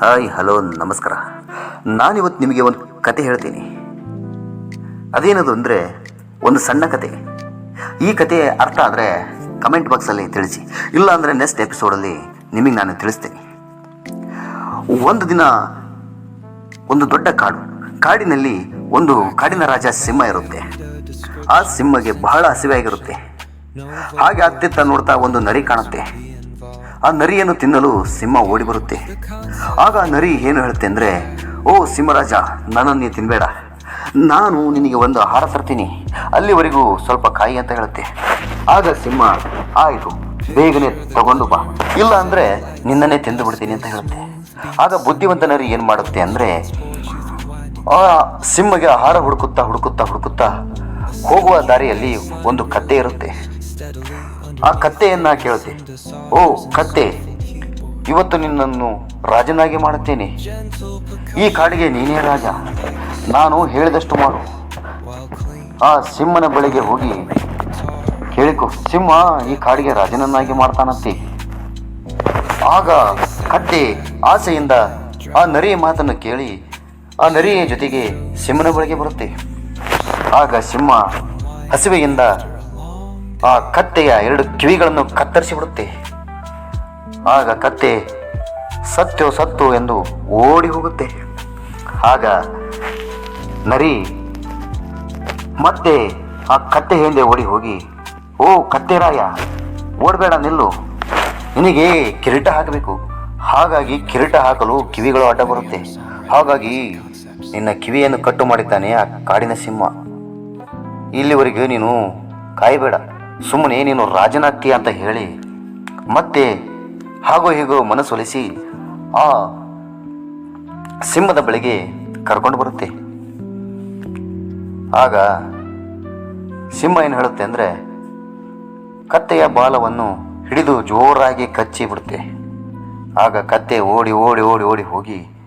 Hi, hello, ನಮಸ್ಕಾರ. ನಾನಿವತ್ತು ನಿಮಗೆ ಒಂದು ಕತೆ ಹೇಳ್ತೀನಿ. ಅದೇನದು ಅಂದರೆ, ಒಂದು ಸಣ್ಣ ಕತೆ. ಈ ಕತೆ ಅರ್ಥ ಆದರೆ ಕಮೆಂಟ್ ಬಾಕ್ಸಲ್ಲಿ ತಿಳಿಸಿ. ಇಲ್ಲ ಅಂದರೆ ನೆಕ್ಸ್ಟ್ ಎಪಿಸೋಡಲ್ಲಿ ನಿಮಗೆ ನಾನು ತಿಳಿಸ್ತೀನಿ. ಒಂದು ದಿನ ಒಂದು ದೊಡ್ಡ ಕಾಡು. ಕಾಡಿನಲ್ಲಿ ಒಂದು ಕಾಡಿನ ರಾಜ ಸಿಂಹ ಇರುತ್ತೆ. ಆ ಸಿಂಹಗೆ ಬಹಳ ಹಸಿವೆಯಾಗಿರುತ್ತೆ. ಹಾಗೆ ಅತ್ತಿತ್ತ ನೋಡ್ತಾ ಒಂದು ನರಿ ಕಾಣುತ್ತೆ. ಆ ನರಿಯನ್ನು ತಿನ್ನಲು ಸಿಂಹ ಓಡಿ ಬರುತ್ತೆ. ಆಗ ನರಿ ಏನು ಹೇಳುತ್ತೆ ಅಂದರೆ, ಓ ಸಿಂಹರಾಜ, ನನ್ನನ್ನು ನೀನು ತಿನ್ನಬೇಡ ನಾನು ನಿನಗೆ ಒಂದು ಆಹಾರ ತರ್ತೀನಿ. ಅಲ್ಲಿವರೆಗೂ ಸ್ವಲ್ಪ ಕಾಯಿ ಅಂತ ಹೇಳುತ್ತೆ. ಆಗ ಸಿಂಹ, ಆಯಿತು, ಬೇಗನೆ ತಗೊಂಡು ಬಾ. ಇಲ್ಲ ಅಂದರೆ ನಿನ್ನನ್ನೇ ತಿಂದು ಬಿಡ್ತೀನಿ ಅಂತ ಹೇಳುತ್ತೆ. ಆಗ ಬುದ್ಧಿವಂತ ನರಿ ಏನು ಮಾಡುತ್ತೆ ಅಂದರೆ, ಆ ಸಿಂಹಗೆ ಆಹಾರ ಹುಡುಕುತ್ತಾ ಹುಡುಕುತ್ತಾ ಹುಡುಕುತ್ತಾ ಹೋಗುವ ದಾರಿಯಲ್ಲಿ ಒಂದು ಕತ್ತೆ ಇರುತ್ತೆ. ಆ ಕತ್ತೆಯನ್ನ ಕೇಳುತ್ತೆ ಓ ಕತ್ತೆ, ಇವತ್ತು ನಿನ್ನನ್ನು ರಾಜನಾಗಿ ಮಾಡುತ್ತೇನೆ. ಈ ಕಾಡಿಗೆ ನೀನೇ ರಾಜ. ನಾನು ಹೇಳಿದಷ್ಟು ಮಾಡು. ಆ ಸಿಂಹನ ಬಳಿಗೆ ಹೋಗಿ ಕೇಳಿಕೊ ಸಿಂಹ ಈ ಕಾಡಿಗೆ ರಾಜನನ್ನಾಗಿ ಮಾಡ್ತಾನಂತೆ. ಆಗ ಕತ್ತೆ ಆಸೆಯಿಂದ ಆ ನರಿಯ ಮಾತನ್ನು ಕೇಳಿ ಆ ನರಿಯ ಜೊತೆಗೆ ಸಿಂಹನ ಬಳಿಗೆ ಬರುತ್ತೆ. ಆಗ ಸಿಂಹ ಹಸಿವೆಯಿಂದ ಆ ಕತ್ತೆಯ ಎರಡು ಕಿವಿಗಳನ್ನು ಕತ್ತರಿಸಿ ಬಿಡುತ್ತೆ ಆಗ ಕತ್ತೆ ಸತ್ತೋ ಸತ್ತು ಎಂದು ಓಡಿ ಹೋಗುತ್ತೆ. ಆಗ ನರಿ ಮತ್ತೆ ಆ ಕತ್ತೆ ಹಿಂದೆ ಓಡಿ ಹೋಗಿ, ಓ ಕತ್ತೆ ರಾಯ, ಓಡಬೇಡ ನಿಲ್ಲು. ನಿನಗೆ ಕಿರೀಟ ಹಾಕಬೇಕು. ಹಾಗಾಗಿ ಕಿರೀಟ ಹಾಕಲು ಕಿವಿಗಳು ಅಡ್ಡ ಬರುತ್ತೆ. ಹಾಗಾಗಿ ನಿನ್ನ ಕಿವಿಯನ್ನು ಕಟ್ಟು ಮಾಡಿದ್ದಾನೆ ಆ ಕಾಡಿನ ಸಿಂಹ. ಇಲ್ಲಿವರೆಗೆ ನೀನು ಕಾಯಬೇಡ. ಸುಮ್ಮನೆ ನೀನು ರಾಜನಾಗ್ತೀಯ ಅಂತ ಹೇಳಿ ಮತ್ತೆ ಹಾಗೋ ಹೀಗೋ ಮನಸ್ಸೊಲಿಸಿ ಆ ಸಿಂಹದ ಬಳಿಗೆ ಕರ್ಕೊಂಡು ಬರುತ್ತೆ. ಆಗ ಸಿಂಹ ಏನು ಹೇಳುತ್ತೆ ಅಂದರೆ ಕತ್ತೆಯ ಬಾಲವನ್ನು ಹಿಡಿದು ಜೋರಾಗಿ ಕಚ್ಚಿ ಬಿಡುತ್ತೆ. ಆಗ ಕತ್ತೆ ಓಡಿ ಓಡಿ ಓಡಿ ಓಡಿ ಹೋಗಿ